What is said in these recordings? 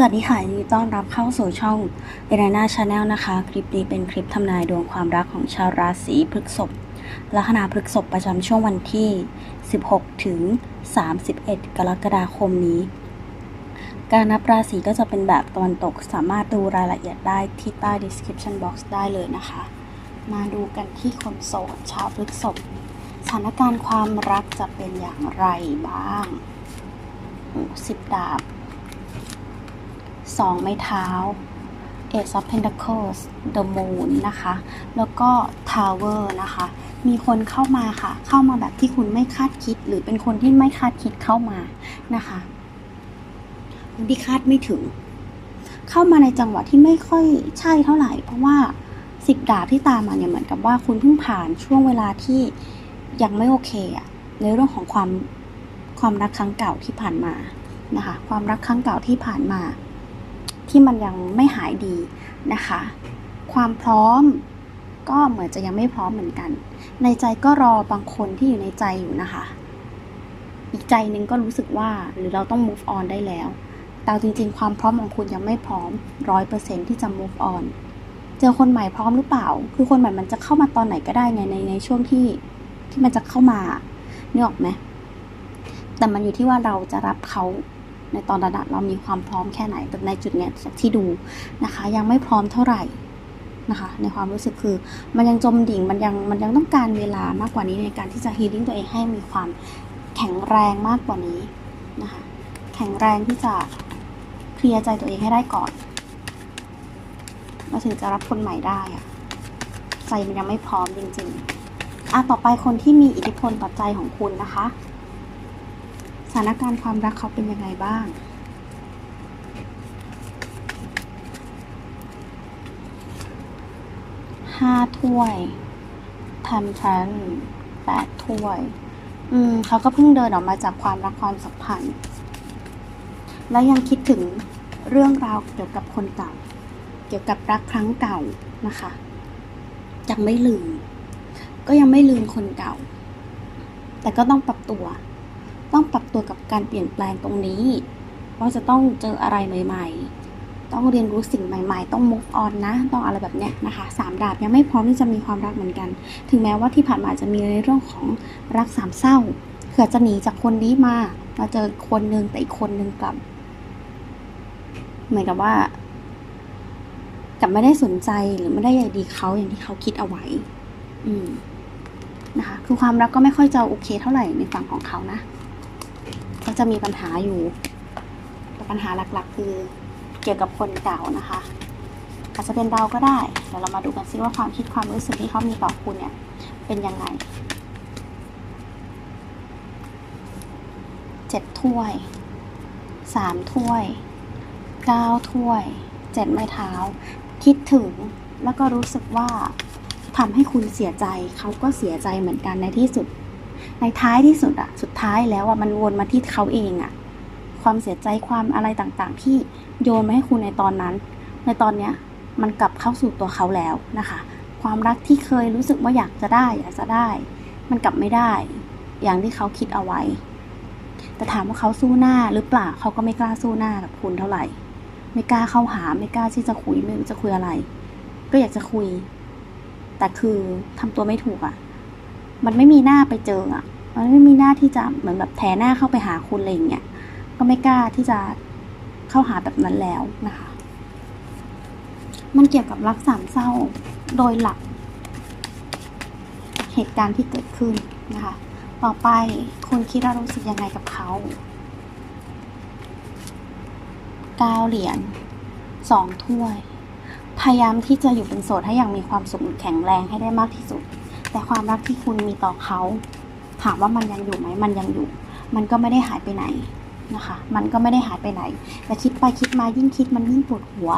สวัสดีค่ะยินดีต้อนรับเข้าสู่ช่องเอเรนาชาแนลนะคะ คลิปนี้เป็นคลิปทำนายดวงความรักของชาวราศีพฤษภลัคนาพฤษภประจำช่วงวันที่ 16 ถึง 31 กรกฎาคมนี้ การนับราศีก็จะเป็นแบบตะวันตกสามารถดูรายละเอียดได้ที่ใต้ description box ได้เลยนะคะ มาดูกันที่คนโสดชาวพฤษภสถานการณ์ความรักจะเป็นอย่างไรบ้างสิบดาบ สองไม้เท้า Ace of Pentacles The Moon นะคะ แล้วก็ Tower นะคะ มีคนเข้ามาค่ะ เข้ามาแบบที่คุณไม่คาดคิด หรือเป็นคนที่ไม่คาดคิดเข้ามานะคะคนที่คาดไม่ถึง เข้ามาในจังหวะที่ไม่ค่อยใช่เท่าไหร่ เพราะว่าสิบดาบที่ตามมาเนี่ยเหมือนกับว่าคุณเพิ่งผ่านช่วงเวลาที่ยังไม่โอเคอะในเรื่องของความความรักครั้งเก่าที่ผ่านมานะคะ ความรักครั้งเก่าที่ผ่านมา ที่มันยังไม่หายดีนะคะ ความพร้อมก็เหมือนจะยังไม่พร้อมเหมือนกัน ในใจก็รอบางคนที่อยู่ในใจอยู่นะคะ อีกใจหนึงก็รู้สึกว่าหรือเราต้อง move on ได้แล้ว แต่จริงๆ ความพร้อมของคุณยังไม่พร้อมร้อยเปอร์เซ็นที่จะ move on เจอคนใหม่พร้อมหรือเปล่า คือคนใหม่มันจะเข้ามาตอนไหนก็ได้ไงในในช่วงที่ที่มันจะเข้ามาเนึกออกไหมแต่มันอยู่ที่ว่าเราจะรับเขา ในตอนระดับเรามีความพร้อมแค่ไหน แต่ในจุดเนี้ยจากที่ดูนะคะ ยังไม่พร้อมเท่าไหร่นะคะในความรู้สึกคือมันยังจมดิ่งมันยังมันยังต้องการเวลามากกว่านี้ในการที่จะฮีลิ่งตัวเองให้มีความแข็งแรงมากกว่านี้นะคะแข็งแรงที่จะเคลียร์ใจตัวเองให้ได้ก่อนเราถึงจะรับคนใหม่ได้อะใจมันยังไม่พร้อมจริงๆอะต่อไปคนที่มีอิทธิพลต่อใจของคุณนะคะ สถานการณ์ความรักเขาเป็นยังไงบ้าง ห้าถ้วยทำทันแปดถ้วย อืมเขาก็เพิ่งเดินออกมาจากความรักความสัมพันธ์ แล้วยังคิดถึงเรื่องราวเกี่ยวกับคนเก่า เกี่ยวกับรักครั้งเก่านะคะ ยังไม่ลืม ก็ยังไม่ลืมคนเก่า แต่ก็ต้องปรับตัว ต้องปรับตัวกับการเปลี่ยนแปลงตรงนี้ ว่าจะต้องเจออะไรใหม่ๆ ต้องเรียนรู้สิ่งใหม่ๆ ต้อง move on นะ ต้องอะไรแบบเนี้ยนะคะสามดาบยังไม่พร้อมที่จะมีความรักเหมือนกัน ถึงแม้ว่าที่ผ่านมาจะมีในเรื่องของรักสามเศร้าเผื่อจะหนีจากคนนี้มา มาเจอคนหนึ่งแต่อีกคนหนึ่งกลับ เหมือนกับว่ากลับไม่ได้สนใจหรือไม่ได้ใยดีเขาอย่างที่เขาคิดเอาไว้ อืมนะคะ คือความรักก็ไม่ค่อยจะโอเคเท่าไหร่ในฝั่งของเขานะ จะมีปัญหาอยู่แต่ปัญหาหลักๆ คือเกี่ยวกับคนเก่านะคะ อาจจะเป็นเราก็ได้เดี๋ยวเรามาดูกันซิว่าความคิดความรู้สึกที่เขามีต่อคุณเนี่ยเป็นยังไงเจ็ดถ้วยสามถ้วยเก้าถ้วยเจ็ดไม้เท้า คิดถึงแล้วก็รู้สึกว่าทำให้คุณเสียใจเขาก็เสียใจเหมือนกันในที่สุด ในท้ายที่สุดอะสุดท้ายแล้วอะมันวนมาที่เขาเองอะความเสียใจความอะไรต่างๆ ที่โยนมาให้คุณในตอนนั้น ในตอนเนี้ยมันกลับเข้าสู่ตัวเขาแล้วนะคะ ความรักที่เคยรู้สึกว่าอยากจะได้อยากจะได้ มันกลับไม่ได้ อย่างที่เขาคิดเอาไว้ แต่ถามว่าเขาสู้หน้าหรือเปล่าเขาก็ไม่กล้าสู้หน้ากับคุณเท่าไหร่ ไม่กล้าเข้าหาไม่กล้าที่จะคุยไม่รู้จะคุยอะไร ก็อยากจะคุย แต่คือทำตัวไม่ถูกอะ่ะ มันไม่มีหน้าไปเจออะ่ะ มันไม่มีหน้าที่จะเหมือนแบบแถหน้าเข้าไปหาคุณอะไรอย่างเงี้ยก็ไม่กล้าที่จะเข้าหาแบบนั้นแล้วนะคะ มันเกี่ยวกับรักสามเศร้าโดยหลัก เหตุการณ์ที่เกิดขึ้นนะคะ ต่อไปคุณคิดว่ารู้สึกยังไงกับเขาเก้าเหรียญสองถ้วย พยายามที่จะอยู่เป็นโสดให้อย่างมีความสุขแข็งแรงให้ได้มากที่สุด แต่ความรักที่คุณมีต่อเขา ถามว่ามันยังอยู่ไหมมันยังอยู่ มันก็ไม่ได้หายไปไหนนะคะ มันก็ไม่ได้หายไปไหน แต่คิดไปคิดมายิ่งคิดมันยิ่งปวดหัว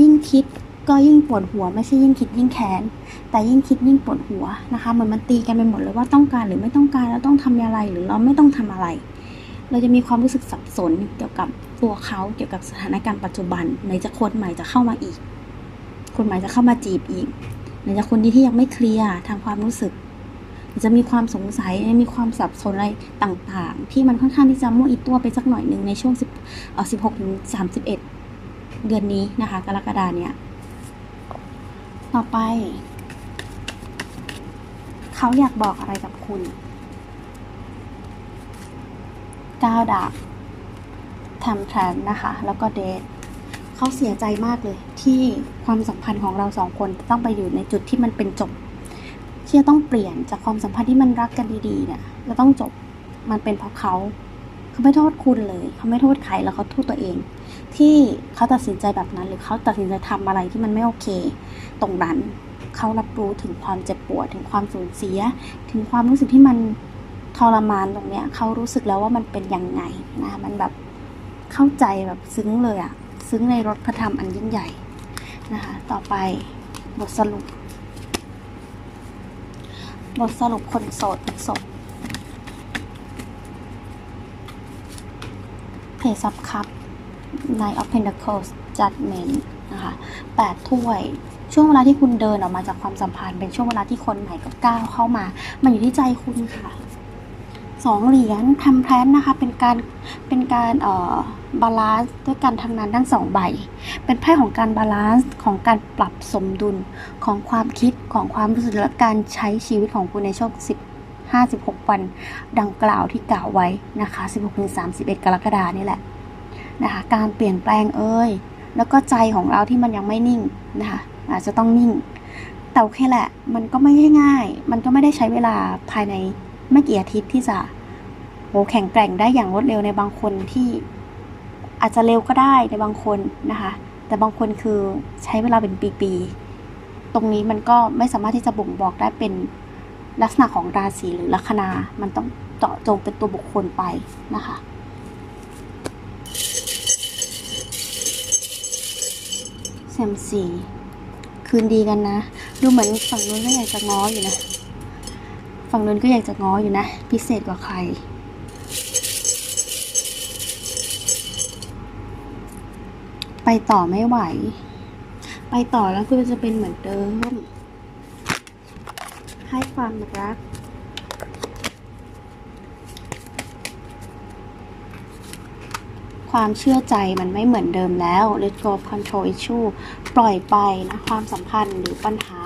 ยิ่งคิดก็ยิ่งปวดหัว ไม่ใช่ยิ่งคิดยิ่งแค้นแต่ยิ่งคิดยิ่งปวดหัวนะคะเหมือนมันตีกันไปหมดเลยว่าต้องการหรือไม่ต้องการแล้วต้องทำอะไรหรือเราไม่ต้องทำอะไร เราจะมีความรู้สึกสับสนเกี่ยวกับตัวเขาเกี่ยวกับสถานการณ์ปัจจุบันไหนจะคนใหม่จะเข้ามาอีก คนใหม่จะเข้ามาจีบอีกไหนจะคนที่ที่ยังไม่เคลียร์ทางความรู้สึก จะมีความสงสัยมีความสับสนอะไรต่างๆ ที่มันค่อนข้างที่จะมั่วอีตัวไปสักหน่อยหนึ่งในช่วง10เอ่อ16ถึง31 เดือนนี้นะคะ กรกฎาเนี่ย ต่อไป เขาอยากบอกอะไรกับคุณก้าวดาบทำแทนนะคะ แล้วก็เดทเขาเสียใจมากเลยที่ความสัมพันธ์ของเราสองคนต้องไปอยู่ในจุดที่มันเป็นจบ ที่จะต้องเปลี่ยนจากความสัมพันธ์ที่มันรักกันดีๆเนี่ยแล้วต้องจบมันเป็นเพราะเขาเขาไม่โทษคุณเลย เขาไม่โทษใครแล้วเขาโทษตัวเอง ที่เขาตัดสินใจแบบนั้น หรือเขาตัดสินใจทำอะไรที่มันไม่โอเค ตรงนั้นเขารับรู้ถึงความเจ็บปวดถึงความสูญเสีย ถึงความรู้สึกที่มันทรมานตรงเนี้ยเขารู้สึกแล้วว่ามันเป็นยังไงนะมันแบบเข้าใจแบบซึ้งเลยอะซึ้งในรถพระธรรมอันยิ่งใหญ่นะคะต่อไปบทสรุป บทสรุปคนโสดพฤกษบเพซับคัพ Nine of Pentacles Judgment นะคะแปดถ้วยช่วงเวลาที่คุณเดินออกมาจากความสัมพันธ์เป็นช่วงเวลาที่คนใหม่ก็ก้าวเข้ามา มันอยู่ที่ใจคุณค่ะ สองเหรียญทำแพลนนะคะ เป็นการเป็นการเอ่อบาลานซ์ด้วยการทำงานทั้งสองใบ เป็นไพ่ของการบาลานซ์ของการปรับสมดุลของความคิดของความรู้สึกและการใช้ชีวิตของคุณในช่วง10 56 วัน ดังกล่าวที่กล่าวไว้นะคะ 16-31 กรกฎานี่แหละนะคะการเปลี่ยนแปลงเอ่ยแล้วก็ใจของเราที่มันยังไม่นิ่งนะคะอาจจะต้องนิ่ง แต่โอเคแหละ มันก็ไม่ได้ง่าย มันก็ไม่ได้ใช้เวลาภายในไม่กี่อาทิตย์ที่จะ โหแข็งแกร่งได้อย่างรวดเร็วในบางคนที่อาจจะเร็วก็ได้ในบางคนนะคะ แต่บางคนคือใช้เวลาเป็นปีๆ ตรงนี้มันก็ไม่สามารถที่จะบ่งบอกได้เป็นลักษณะของราศีหรือลัคนา มันต้องเจาะจงเป็นตัวบุคคลไปนะคะเซมซีคืนดีกันนะ ดูเหมือนฝั่งนู้นก็อยากจะง้ออยู่นะ ฝั่งนู้นก็อยากจะง้ออยู่นะ พิเศษกว่าใคร ไปต่อไม่ไหว ไปต่อแล้วก็จะเป็นเหมือนเดิม ให้ความรัก ความเชื่อใจมันไม่เหมือนเดิมแล้ว let go of control issue ปล่อยไปนะความสัมพันธ์หรือปัญหา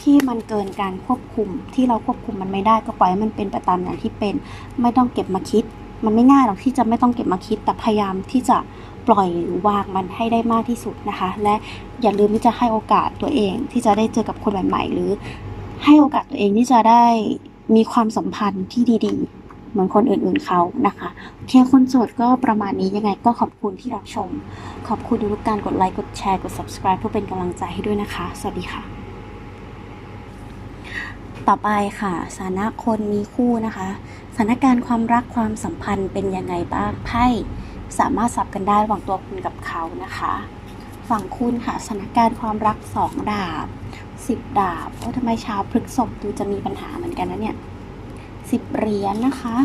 ที่มันเกินการควบคุม ที่เราควบคุมมันไม่ได้ก็ปล่อยให้มันเป็นไปตามอย่างที่เป็น ไม่ต้องเก็บมาคิด มันไม่ง่ายหรอกที่จะไม่ต้องเก็บมาคิด แต่พยายามที่จะ ปล่อยหรือวางมันให้ได้มากที่สุดนะคะ และอย่าลืมที่จะให้โอกาสตัวเองที่จะได้เจอกับคนใหม่ ๆ หรือให้โอกาสตัวเองที่จะได้มีความสัมพันธ์ที่ดีๆ เหมือนคนอื่นๆเขานะคะโอเคคนโสดก็ประมาณนี้ยังไงก็ขอบคุณที่รับชม ขอบคุณทุกการกดไลค์กดแชร์กด subscribe เพื่อเป็นกำลังใจให้ด้วยนะคะ สวัสดีค่ะ ต่อไปค่ะสถานะคนมีคู่นะคะ สถานการณ์ความรักความสัมพันธ์เป็นยังไงบ้างไพ่ สามารถสับกันได้ระหว่างตัวคุณกับเขานะคะ ฝั่งคุณค่ะสถานการณ์ความรักสองดาบสิบดาบโอ้ทำไมชาวพฤกษบดูจะมีปัญหาเหมือนกันนะเนี่ยสิบเหรียญนะคะ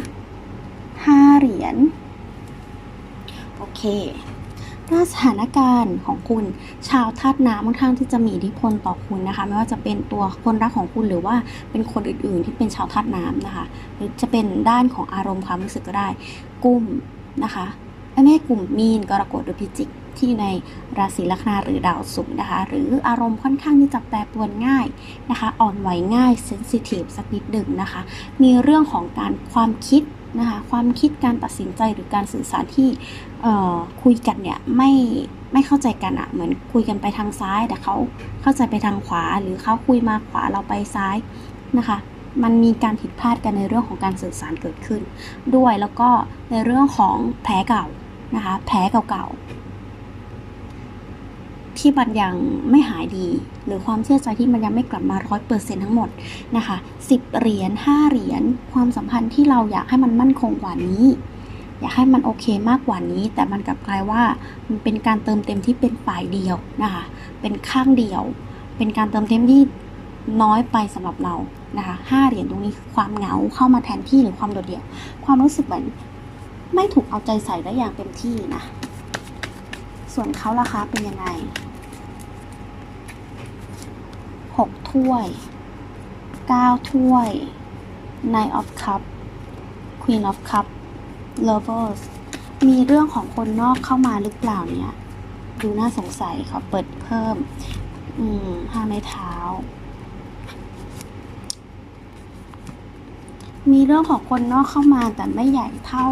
ห้าเหรียญโอเคถ้าสถานการณ์ของคุณชาวธาตุน้ำค่อนข้างที่จะมีอิทธิพลต่อคุณนะคะ ไม่ว่าจะเป็นตัวคนรักของคุณหรือว่าเป็นคนอื่นๆ ที่เป็นชาวธาตุน้ำนะคะ หรือจะเป็นด้านของอารมณ์ความรู้สึกก็ได้กลุ่มนะคะ และแม่กลุ่มมีนกรกฎหรือพิจิกที่ในราศีลัคนาหรือดาวศุกร์นะคะ หรืออารมณ์ค่อนข้างที่จะแปรปรวนง่ายนะคะ อ่อนไหวง่ายเซนซิทีฟสักนิดหนึ่งนะคะ มีเรื่องของการความคิดนะคะความคิดการตัดสินใจหรือการสื่อสารที่คุยกันเนี่ยไม่ไม่เข้าใจกันอะเหมือนคุยกันไปทางซ้าย แต่เขาเข้าใจไปทางขวา หรือเขาคุยมาขวาเราไปซ้ายนะคะ มันมีการผิดพลาดกันในเรื่องของการสื่อสารเกิดขึ้น ด้วยแล้วก็ในเรื่องของแผลเก่า นะคะ แผลเก่าๆ ที่มันยังไม่หายดี หรือความเชื่อใจที่มันยังไม่กลับมาร้อยเปอร์เซ็นทั้งหมดนะคะสิบเหรียญห้าเหรียญความสัมพันธ์ที่เราอยากให้มันมั่นคงกว่านี้ อยากให้มันโอเคมากกว่านี้ แต่มันกลับกลายว่ามันเป็นการเติมเต็มที่เป็นฝ่ายเดียวนะคะ เป็นข้างเดียว เป็นการเติมเต็มที่น้อยไปสำหรับเรานะคะห้าเหรียญตรงนี้คือความเหงาเข้ามาแทนที่หรือความโดดเดี่ยว ความรู้สึกเหมือน ไม่ถูกเอาใจใส่ได้อย่างเต็มที่นะ ส่วนเขาล่ะคะเป็นยังไงหกถ้วยเก้าถ้วย Nine of Cup Queen of Cup Lovers มีเรื่องของคนนอกเข้ามาหรือเปล่าเนี่ย ดูน่าสงสัยขอเปิดเพิ่ม อืมห้าไม้เท้า มีเรื่องของคนนอกเข้ามาแต่ไม่ใหญ่เท่า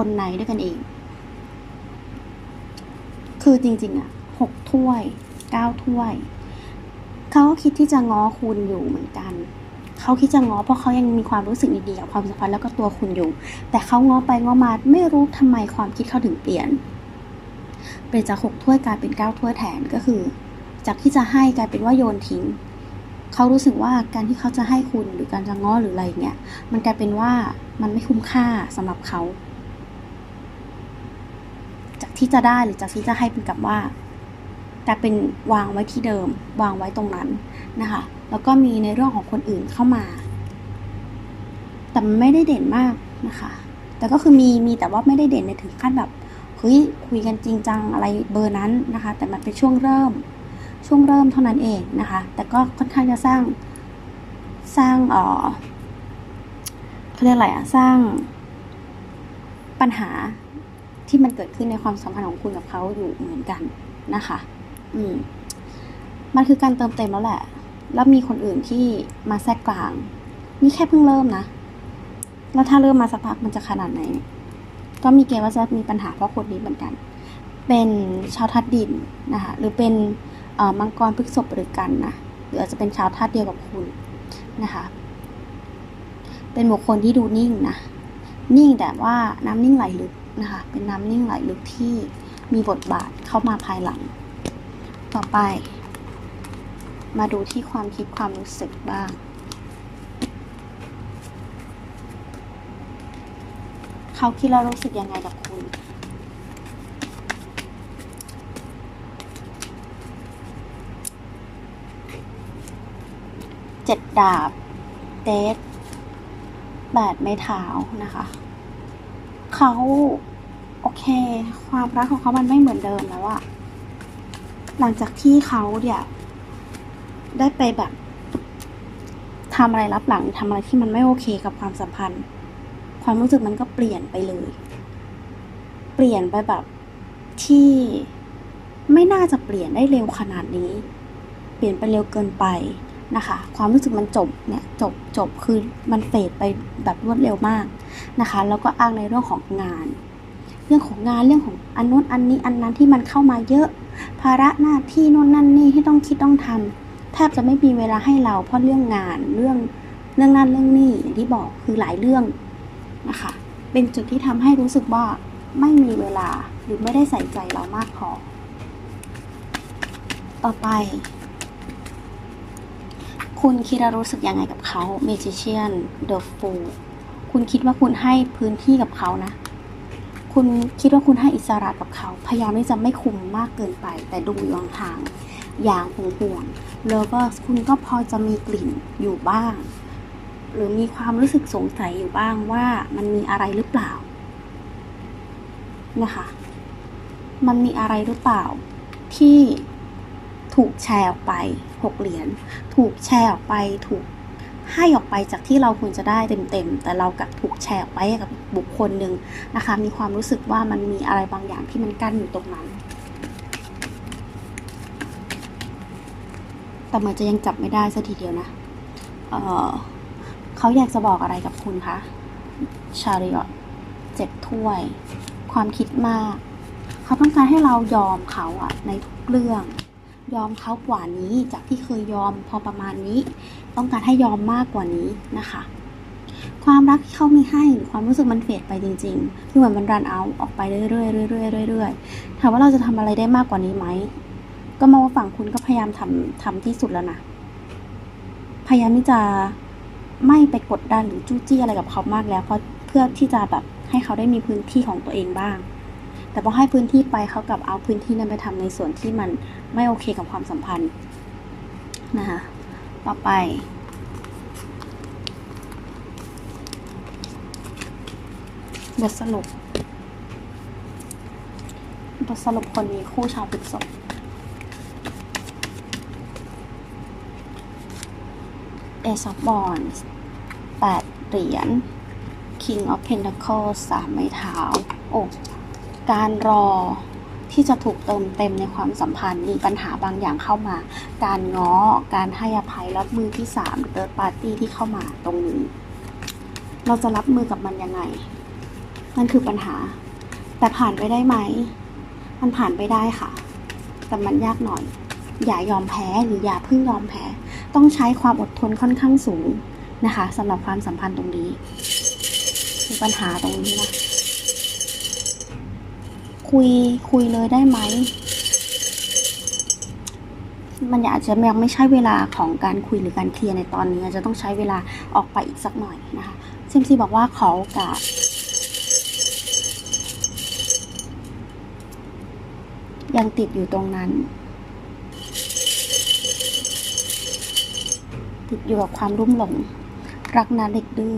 คนในด้วยกันเอง คือจริง ๆอะหกถ้วยเก้าถ้วย เขาก็คิดที่จะง้อคุณอยู่เหมือนกันเขาคิดจะง้อเพราะเขายังมีความรู้สึกดีๆกับความสัมพันธ์แล้วก็ตัวคุณอยู่ แต่เขาง้อไปง้อมาไม่รู้ทำไมความคิดเขาถึงเปลี่ยน เปลี่ยนจากหกถ้วยกลายเป็นเก้าถ้วยแทนก็คือ จากที่จะให้กลายเป็นว่าโยนทิ้ง เขารู้สึกว่าการที่เขาจะให้คุณหรือการจะง้อหรืออะไรเงี้ย มันกลายเป็นว่ามันไม่คุ้มค่าสำหรับเขา ที่จะได้หรือจากที่จะให้เป็นกับว่ากลายเป็นวางไว้ที่เดิม วางไว้ตรงนั้นนะคะ แล้วก็มีในเรื่องของคนอื่นเข้ามา แต่ไม่ได้เด่นมากนะคะ แต่ก็คือมีมีแต่ว่าไม่ได้เด่นในถึงขั้นแบบเฮ้ยคุยกันจริงจังอะไรเบอร์นั้นนะคะ แต่มันเป็นช่วงเริ่ม ช่วงเริ่มเท่านั้นเองนะคะ แต่ก็ค่อนข้างจะสร้างสร้างเออเขาเรียกอะไรอะสร้างปัญหา ที่มันเกิดขึ้นในความสัมพันธ์ของคุณกับเขาอยู่เหมือนกันนะคะ อืม มันคือการเติมเต็มแล้วแหละ แล้วมีคนอื่นที่มาแทรกกลาง นี่แค่เพิ่งเริ่มนะ แล้วถ้าเริ่มมาสักพักมันจะขนาดไหน ก็มีเกณฑ์ว่าจะมีปัญหาเพราะคนนี้เหมือนกัน เป็นชาวธาตุดินนะคะ หรือเป็นมังกรพฤกษบหรือกันนะ หรืออาจจะเป็นชาวธาตุเดียวกับคุณนะคะ เป็นบุคคลที่ดูนิ่งนะ นิ่งแต่ว่าน้ำนิ่งไหลลึก นะคะ เป็นน้ำนิ่งไหลลึกที่มีบทบาทเข้ามาภายหลัง ต่อไป มาดูที่ความคิดความรู้สึกบ้าง เขาคิดแล้วรู้สึกยังไงกับคุณเจ็ดดาบเดทแบดไม้เท้านะคะ เขา เค ความรักของเขามันไม่เหมือนเดิมแล้วอะหลังจากที่เขาเนี่ยได้ไปแบบทำอะไรรับหลังทำอะไรที่มันไม่โอเคกับความสัมพันธ์ ความรู้สึกมันก็เปลี่ยนไปเลย เปลี่ยนไปแบบที่ไม่น่าจะเปลี่ยนได้เร็วขนาดนี้ เปลี่ยนไปเร็วเกินไปนะคะ ความรู้สึกมันจบเนี่ยจบจบคือมันเฟดไปแบบรวดเร็วมากนะคะ แล้วก็อ้างในเรื่องของงาน รื่องของงานเรื่องของอันนู้นอันนี้อันนั้นที่มันเข้ามาเยอะ ภาระหน้าที่โน่นนั่นนี่ที่ต้องคิดต้องทำแทบจะไม่มีเวลาให้เราเพราะเรื่องงานเรื่องเรื่องนั้นเรื่องนี้อย่างที่บอกคือหลายเรื่องนะคะ เป็นจุดที่ทำให้รู้สึกว่าไม่มีเวลาหรือไม่ได้ใส่ใจเรามากพอ ต่อไป คุณคิดรู้สึกยังไงกับเขา Magician The Fool คุณคิดว่าคุณให้พื้นที่กับเขานะ คุณคิดว่าคุณให้อิสระกับเขา พยายามที่จะไม่คุมมากเกินไป แต่ดูอยู่ห่างอย่างห่วงๆแล้วก็คุณก็พอจะมีกลิ่นอยู่บ้าง หรือมีความรู้สึกสงสัยอยู่บ้างว่ามันมีอะไรหรือเปล่านะคะ มันมีอะไรหรือเปล่าที่ถูกแชร์ออกไปหกเหรียญถูกแชร์ออกไปถูก ให้ออกไปจากที่เราควรจะได้เต็มๆ แต่เรากลับถูกแชร์ออกไปกับบุคคลหนึ่งนะคะ มีความรู้สึกว่ามันมีอะไรบางอย่างที่มันกั้นอยู่ตรงนั้น แต่เหมือนจะยังจับไม่ได้สัทีเดียวนะเเขาอยากจะบอกอะไรกับคุณคะ ชาริออตเจ็บถ้วย ความคิดมาก เขาต้องการให้เรายอมเขาอะในทุกเรื่อง ยอมเขากว่านี้จากที่เคยยอมพอประมาณนี้ ต้องการให้ยอมมากกว่านี้นะคะ ความรักที่เขามีให้หรือความรู้สึกมันเฟดไปจริงๆ คือเหมือนมันรันเอาออกไปเรื่อยๆเรื่อยๆเรื่อยๆถามว่าเราจะทำอะไรได้มากกว่านี้ไหม ก็มองว่าฝั่งคุณก็พยายามทำทำที่สุดแล้วนะ พยายามที่จะไม่ไปกดดันหรือจู้จี้อะไรกับเขามากแล้วเพราะเพื่อที่จะแบบให้เขาได้มีพื้นที่ของตัวเองบ้าง แต่พอให้พื้นที่ไปเขากลับเอาพื้นที่นั้นไปทำในส่วนที่มันไม่โอเคกับความสัมพันธ์นะคะ ต่อไป บทสรุป บทสรุปคนมีคู่ชาวพฤษภเอซอฟบอนแปดเหรียญ King of Pentacles สามไม้เท้า โอ้ การรอ ที่จะถูกเติมเต็มในความสัมพันธ์มีปัญหาบางอย่างเข้ามา การง้อการให้อภัยรับมือที่สามเติร์ดปาร์ตี้ที่เข้ามาตรงนี้ เราจะรับมือกับมันยังไง นั่นคือปัญหา แต่ผ่านไปได้ไหม มันผ่านไปได้ค่ะ แต่มันยากหน่อย อย่ายอมแพ้หรืออย่าเพิ่งยอมแพ้ ต้องใช้ความอดทนค่อนข้างสูงนะคะสำหรับความสัมพันธ์ตรงนี้มีปัญหาตรงนี้นะ คุยคุยเลยได้ไหม มันอาจจะยังไม่ใช่เวลาของการคุยหรือการเคลียร์ในตอนนี้อาจจะต้องใช้เวลาออกไปอีกสักหน่อยนะคะซิมซีบอกว่าขอโอกาสยังติดอยู่ตรงนั้น ติดอยู่กับความรุ่มหลง รักนะเด็กดื้อ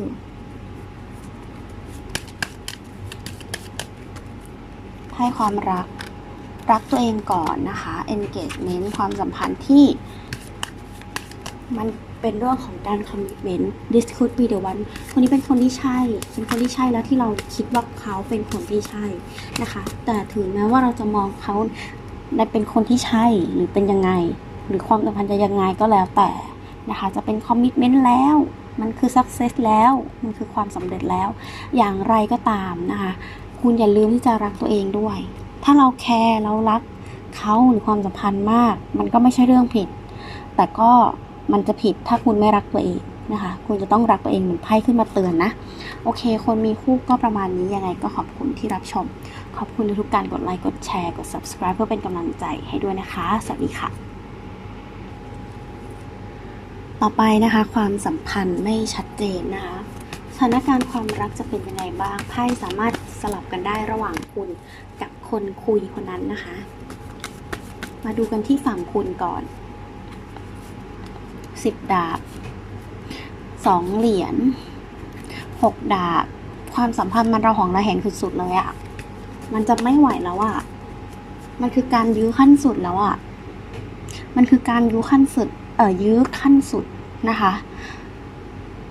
ให้ความรัก รักตัวเองก่อนนะคะ engagement ความสัมพันธ์ที่ มันเป็นเรื่องของการ commitment this could be the one คนนี้เป็นคนที่ใช่ เป็นคนที่ใช่แล้วที่เราคิดว่าเขาเป็นคนที่ใช่นะคะ แต่ถึงแม้ว่าเราจะมองเขาในเป็นคนที่ใช่หรือเป็นยังไง หรือความสัมพันธ์จะยังไงก็แล้วแต่นะคะจะเป็น commitment แล้ว มันคือ success แล้ว มันคือความสำเร็จแล้ว อย่างไรก็ตามนะคะ คุณอย่าลืมที่จะรักตัวเองด้วย ถ้าเราแคร์เรารักเขาหรือความสัมพันธ์มาก มันก็ไม่ใช่เรื่องผิด แต่ก็มันจะผิดถ้าคุณไม่รักตัวเองนะคะ คุณจะต้องรักตัวเองเหมือนไพ่ขึ้นมาเตือนนะ โอเค คนมีคู่ก็ประมาณนี้ ยังไงก็ขอบคุณที่รับชม ขอบคุณทุกการกดไลค์ กดแชร์ กด subscribe เพื่อเป็นกำลังใจให้ด้วยนะคะ สวัสดีค่ะ ต่อไปนะคะ ความสัมพันธ์ไม่ชัดเจนนะคะ ถานการณ์ความรักจะเป็นยังไงบ้างไพ่สามารถสลับกันได้ระหว่างคุณกับคนคุยคนนั้นนะคะ มาดูกันที่ฝั่งคุณก่อนสิบดาบสองเหรียญหกดาบ ความสัมพันธ์มันระหองระแหงสุดๆเลยอะมันจะไม่ไหวแล้วอะมันคือการยื้อขั้นสุดแล้วอะมันคือการยื้อขั้นสุด เอ่อยื้อขั้นสุดนะคะ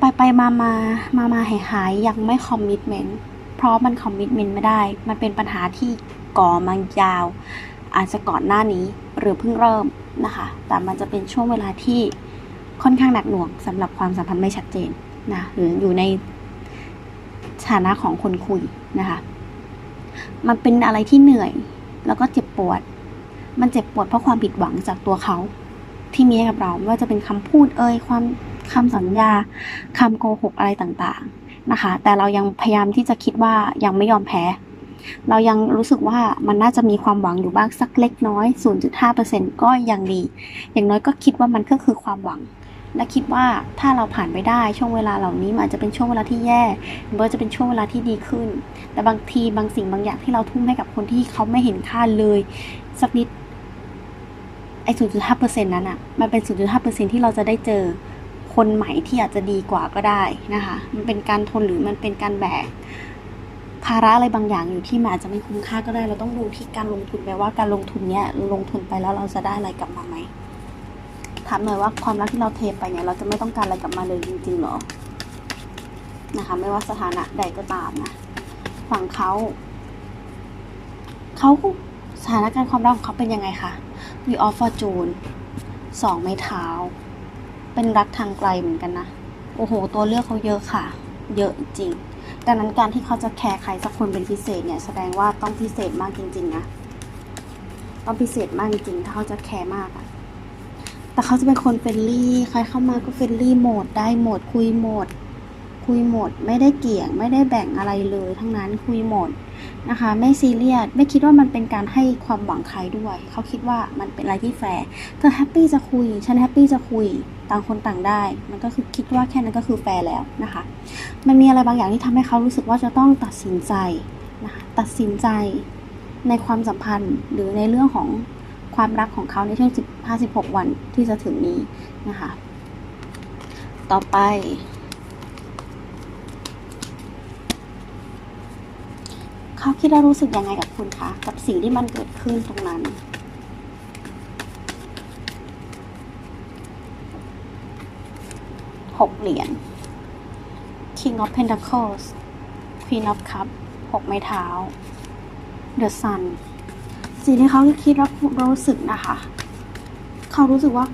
ไปไปมามามามาหายหายยังไม่คอมมิชเมนต์เพราะมันคอมมิชเมนต์ไม่ได้ มันเป็นปัญหาที่ก่อมายาว อาจจะก่อนหน้านี้หรือเพิ่งเริ่มนะคะ แต่มันจะเป็นช่วงเวลาที่ค่อนข้างหนักหน่วงสำหรับความสัมพันธ์ไม่ชัดเจนนะหรืออยู่ในฐานะของคนคุยนะคะ มันเป็นอะไรที่เหนื่อย แล้วก็เจ็บปวด มันเจ็บปวดเพราะความผิดหวังจากตัวเขา ที่มีให้กับเราไม่ว่าจะเป็นคำพูดเอ่ยความ คำสัญญาคำโกหกอะไรต่างๆนะคะ แต่เรายังพยายามที่จะคิดว่ายังไม่ยอมแพ้ เรายังรู้สึกว่ามันน่าจะมีความหวังอยู่บ้างสักเล็กน้อย 0.5%ก็ยังดี อย่างน้อยก็คิดว่ามันก็คือความหวัง และคิดว่าถ้าเราผ่านไปได้ช่วงเวลาเหล่านี้มันจะเป็นช่วงเวลาที่แย่หรือว่าจะเป็นช่วงเวลาที่ดีขึ้น แต่บางทีบางสิ่งบางอย่างที่เราทุ่มให้กับคนที่เขาไม่เห็นค่าเลยสักนิดไอ้0.5%นั้นอะมันเป็น0.5%ที่เราจะได้เจอ คนใหม่ที่อาจจะดีกว่าก็ได้นะคะ มันเป็นการทนหรือมันเป็นการแบกภาระอะไรบางอย่างอยู่ที่มันอาจจะไม่คุ้มค่าก็ได้ เราต้องดูที่การลงทุนไปว่าการลงทุนเนี้ยลงทุนไปแล้วเราจะได้อะไรกลับมาไหมถามหน่อยว่าความรักที่เราเทไปเนี่ยเราจะไม่ต้องการอะไรกลับมาเลยจริงๆหรอนะคะไม่ว่าสถานะใดก็ตามนะฝั่งเขาเขาสถานการณ์ความรักของเขาเป็นยังไงคะ We of Fortune สองไม้เท้า เป็นรักทางไกลเหมือนกันนะ โอ้โห ตัวเลือกเขาเยอะค่ะ เยอะจริง ดังนั้นการที่เขาจะแคร์ใครสักคนเป็นพิเศษเนี่ย แสดงว่าต้องพิเศษมากจริง ๆ นะ ต้องพิเศษมากจริงถ้าเขาจะแคร์มากอะแต่เขาจะเป็นคนเฟรนลี่ใครเข้ามาก็เฟรนลี่โหมดได้โหมดคุยโหมด คุยโหมดไม่ได้เกี่ยง ไม่ได้แบ่งอะไรเลย ทั้งนั้นคุยโหมดนะคะ ไม่ซีเรียสไม่คิดว่ามันเป็นการให้ความหวังใครด้วย เขาคิดว่ามันเป็นอะไรที่แฟร์เธอแฮปปี้จะคุย ฉันแฮปปี้จะคุย ต่างคนต่างได้ มันก็คือคิดว่าแค่นั้นก็คือแฟร์แล้วนะคะ มันมีอะไรบางอย่างที่ทำให้เขารู้สึกว่าจะต้องตัดสินใจนะคะตัดสินใจในความสัมพันธ์หรือในเรื่องของความรักของเขาในช่วง15 16 วันที่จะถึงนี้นะคะ ต่อไป เขาคิดและรู้สึกยังไงกับคุณคะ กับสิ่งที่มันเกิดขึ้นตรงนั้น หกเหรียญ King of Pentacles Queen of Cup หกไม้เท้า The Sun สิ่งที่เขาคิดและรู้สึกนะคะ เขารู้สึกว่า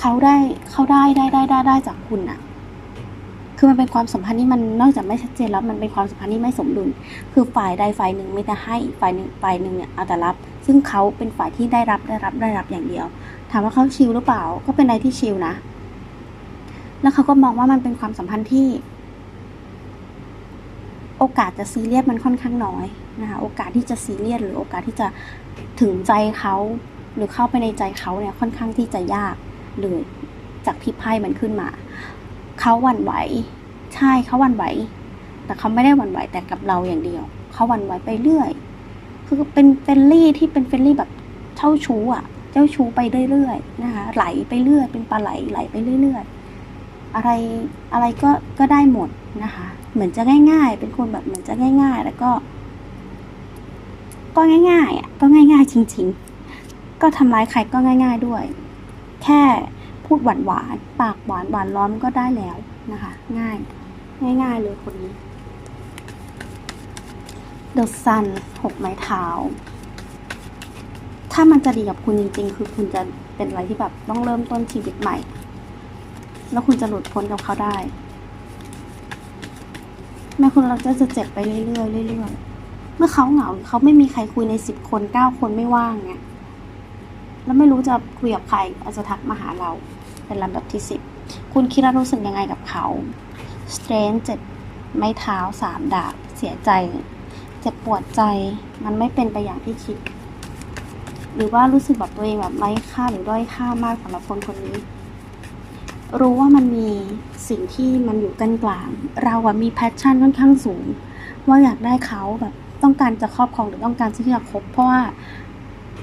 เขาได้เขาได้ได้ได้ได้ได้จากคุณอะคือมันเป็นความสัมพันธ์ที่มันนอกจากไม่ชัดเจนแล้วมันเป็นความสัมพันธ์ที่ไม่สมดุล คือฝ่ายใดฝ่ายหนึ่งไม่แต่ให้อีกฝ่ายหนึ่งฝ่ายหนึ่งเนี่ยเอาแต่รับ ซึ่งเขาเป็นฝ่ายที่ได้รับได้รับได้รับอย่างเดียว ถามว่าเขาชิลหรือเปล่า ก็เป็นอะไรที่ชิลนะ แล้วเขาก็มองว่ามันเป็นความสัมพันธ์ที่ โอกาสจะซีเรียสมันค่อนข้างน้อยนะคะโอกาสที่จะซีเรียสหรือโอกาสที่จะถึงใจเขาหรือเข้าไปในใจเขาเนี่ยค่อนข้างที่จะยากเลยจากที่ไพ่มันขึ้นมาเขาหวั่นไหว ใช่เขาหวั่นไหว แต่เขาไม่ได้หวั่นไหวแต่กับเราอย่างเดียวเขาหวั่นไหวไปเรื่อยคือเป็นเฟรนลี่ที่เป็นเฟรนลี่แบบเจ้าชู้อะ เจ้าชู้ไปเรื่อยๆนะคะไหลไปเรื่อยเป็นปลาไหลไหลไปเรื่อยๆ อะไรอะไรก็ก็ได้หมดนะคะ เหมือนจะง่าย ๆ เป็นคนแบบเหมือนจะง่าย ๆ แล้วก็ ก็ง่ายๆอะก็ง่าย ๆ จริง ๆ ก็ทำร้ายใครก็ง่าย ๆด้วย แค่พูดหวานๆปากหวานหวานล้อมก็ได้แล้วนะคะ ง่าย ง่าย ๆ เลยคนนี้ The Sun หกไม้เท้า ถ้ามันจะดีกับคุณจริง ๆ คือคุณจะเป็นอะไรที่แบบต้องเริ่มต้นชีวิตใหม่ แล้วคุณจะหลุดพ้นกับเขาได้ แม้คุณเราจะจะเจ็บไปเรื่อยๆเรื่อยๆเมื่อเขาเหงาหรือเขาไม่มีใครคุยในสิบคนเก้าคนไม่ว่างเนี่ย แล้วไม่รู้จะคุยกับใครอาจจะทักมาหาเรา เป็นลำดับที่สิบคุณคิดแล้วรู้สึกยังไงกับเขาสเตรนเจ็บไม้เท้าสามดาบเสียใจ เจ็บปวดใจมันไม่เป็นไปอย่างที่คิด หรือว่ารู้สึกแบบตัวเองแบบไร้ค่าหรือด้อยค่ามากสำหรับคนคนนี้ รู้ว่ามันมีสิ่งที่มันอยู่กันกลาง เราอะมีแพชชั่นค่อนข้างสูง ว่าอยากได้เขาแบบต้องการจะครอบครองหรือต้องการที่จะคบเพราะว่า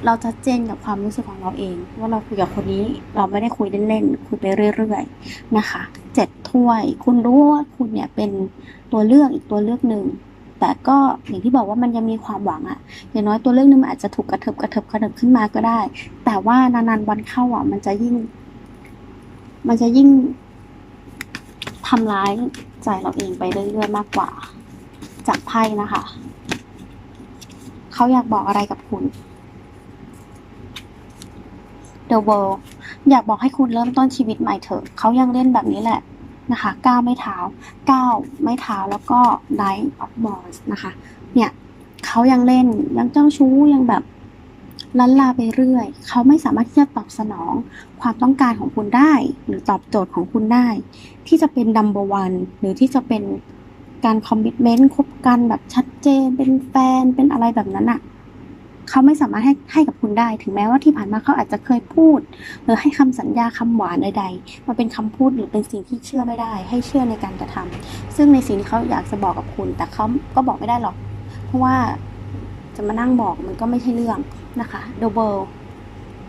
เราชัดเจนกับความรู้สึกของเราเอง ว่าเราคุยกับคนนี้เราไม่ได้คุยเล่นๆคุยไปเรื่อยๆนะคะเจ็ดถ้วย คุณรู้ว่าคุณเนี่ยเป็นตัวเลือกอีกตัวเลือกหนึ่งแต่ก็อย่างที่บอกว่ามันยังมีความหวังอะอย่างน้อยตัวเลือกหนึงมันอาจจะถูกกระเถิบกระเถิบกระเถิบขึ้นมาก็ได้ แต่ว่านานๆวันเข้าอะมันจะยิ่ง มันจะยิ่งทำร้ายใจเราเองไปเรื่อยๆมากกว่า จากไพ่นะคะ เขาอยากบอกอะไรกับคุณ The World อยากบอกให้คุณเริ่มต้นชีวิตใหม่เถอะ เขายังเล่นแบบนี้แหละนะคะก้าวไม่เท้าก้าวไม่เท้าแล้วก็ Nine of Wands นะคะ เนี่ยเขายังเล่นยังเจ้าชู้ยังแบบ ลันลาไปเรื่อย เขาไม่สามารถที่จะตอบสนอง ความต้องการของคุณได้ หรือตอบโจทย์ของคุณได้ ที่จะเป็น number one หรือที่จะเป็นการคอมมิ t เมนต์คบกันแบบชัดเจน เป็นแฟนเป็นอะไรแบบนั้นอะเขาไม่สามารถให้ให้กับคุณได้ ถึงแม้ว่าที่ผ่านมาเขาอาจจะเคยพูด หรือให้คำสัญญาคำหวานใดๆมาเป็นคำพูดหรือเป็นสิ่งที่เชื่อไม่ได้ ให้เชื่อในการกระทำซึ่งในสิ่งที่เขาอยากจะบอกกับคุณ แต่เขาก็บอกไม่ได้หรอก เพราะว่าจะมานั่งบอกมันก็ไม่ใช่เรื่อง นะคะ double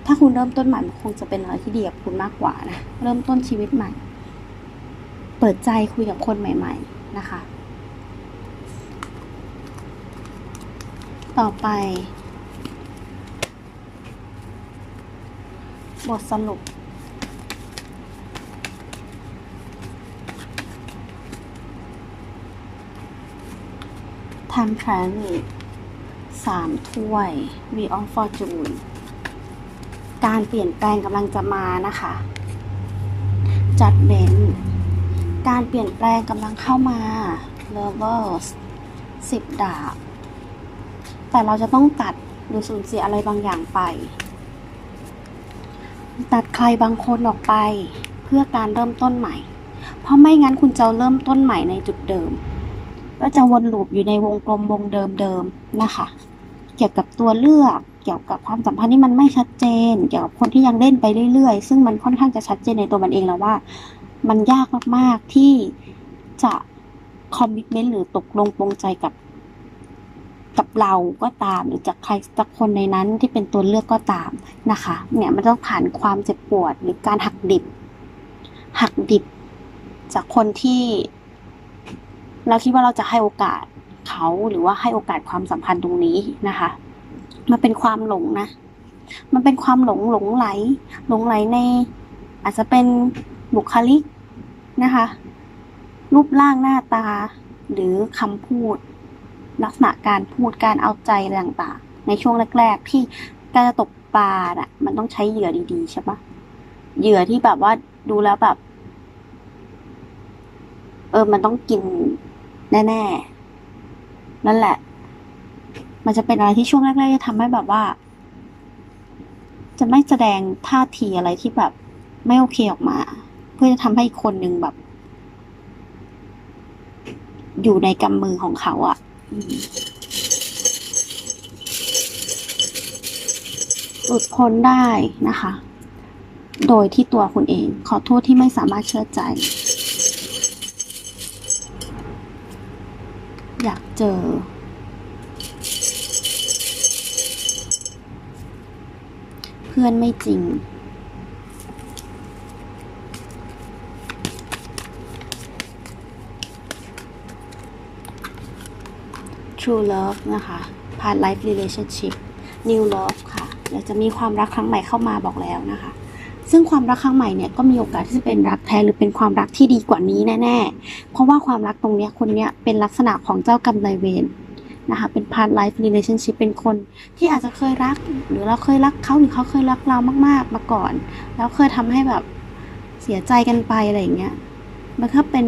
ถ้าคุณเริ่มต้นใหม่คงจะเป็นอะไรที่ดีกับคุณมากกว่านะ เริ่มต้นชีวิตใหม่ เปิดใจคุยกับคนใหม่ ๆ นะคะ ต่อไป บทสรุปทำแผรนอีก 3 ถ้วย V on Fortune การเปลี่ยนแปลงกำลังจะมานะคะ จัดเบนการเปลี่ยนแปลงกำลังเข้ามา Lovers 10 ดาบ แต่เราจะต้องตัดหรือสูญเสียอะไรบางอย่างไป ตัดใครบางคนออกไปเพื่อการเริ่มต้นใหม่ เพราะไม่งั้นคุณจะเริ่มต้นใหม่ในจุดเดิม ก็จะวนลูปอยู่ในวงกลมวงเดิมๆนะคะ เกี่ยวกับตัวเลือก เกี่ยวกับความสัมพันธ์ที่มันไม่ชัดเจน เกี่ยวกับคนที่ยังเล่นไปเรื่อยๆ ซึ่งมันค่อนข้างจะชัดเจนในตัวมันเองแล้วว่า มันยากมากๆที่จะคอมมิชเมนต์หรือตกลงปรงใจกับ กับเราก็ตาม หรือจากใครสักคนในนั้นที่เป็นตัวเลือกก็ตามนะคะ เนี่ยมันต้องผ่านความเจ็บปวดหรือการหักดิบ หักดิบ จากคนที่ เราคิดว่าเราจะให้โอกาส เขาหรือว่าให้โอกาสความสัมพันธ์ตรงนี้นะคะ มันเป็นความหลงนะ มันเป็นความหลงหลงไหล หลงไหลใน อาจจะเป็นบุคลิกนะคะ รูปร่างหน้าตา หรือคำพูด ลักษณะการพูดการเอาใจอะไรต่างๆ ในช่วงแรก ๆ ที่การตกปลาน่ะ มันต้องใช้เหยื่อดีๆใช่ปะเหยื่อที่แบบว่าดูแล้วแบบ เออ มันต้องกินแน่ ๆ นั่นแหละ มันจะเป็นอะไรที่ช่วงแรกๆจะทำให้แบบว่า จะไม่แสดงท่าทีอะไรที่แบบไม่โอเคออกมา เพื่อจะทำให้อีกคนหนึ่งแบบ อยู่ในกำมือของเขาอะ่ะหลุดพ้นได้นะคะ โดยที่ตัวคุณเอง ขอโทษที่ไม่สามารถเชื่อใจ อยากเจอ เพื่อนไม่จริง True Love นะคะ Past Life Relationship New Love ค่ะเดี๋ยวจะมีความรักครั้งใหม่เข้ามาบอกแล้วนะคะ ซึ่งความรักครั้งใหม่เนี่ยก็มีโอกาสที่จะเป็นรักแท้หรือเป็นความรักที่ดีกว่านี้แน่ๆ เพราะว่าความรักตรงเนี้ยคนเนี้ยเป็นลักษณะของเจ้ากรรมนายเวรนะคะเป็น past life relationship เป็นคนที่อาจจะเคยรัก หรือเราเคยรักเขาหรือเขาเคยรักเรามาก ๆ มาก่อน แล้วเคยทำให้แบบเสียใจกันไปอะไรอย่างเงี้ยมันก็เป็น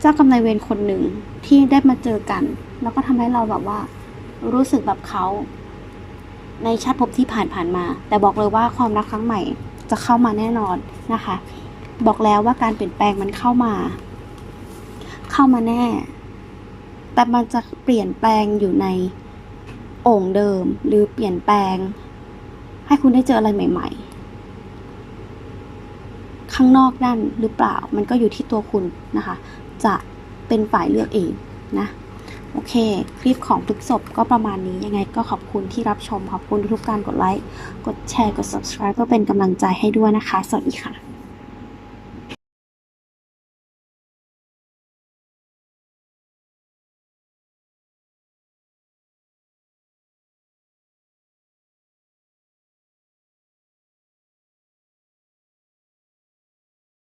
เจ้ากรรมนายเวรคนหนึ่งที่ได้มาเจอกัน แล้วก็ทำให้เราแบบว่า รู้สึกแบบเขาในชาติภพที่ผ่านผ่านๆมา แต่บอกเลยว่าความรักครั้งใหม่จะเข้ามาแน่นอนนะคะ บอกแล้วว่าการเปลี่ยนแปลงมันเข้ามา เข้ามาแน่ แต่มันจะเปลี่ยนแปลงอยู่ในโอ่งเดิม หรือเปลี่ยนแปลง ให้คุณได้เจออะไรใหม่ ๆ ข้างนอกนั่นหรือเปล่า มันก็อยู่ที่ตัวคุณนะคะ จะเป็นฝ่ายเลือกเองนะโอเค คลิปของพฤกษบก็ประมาณนี้ยังไงก็ขอบคุณที่รับชม ขอบคุณทุกการกดไลค์ กดแชร์ กด subscribe เพื่อเป็นกำลังใจให้ด้วยนะคะ สวัสดีค่ะ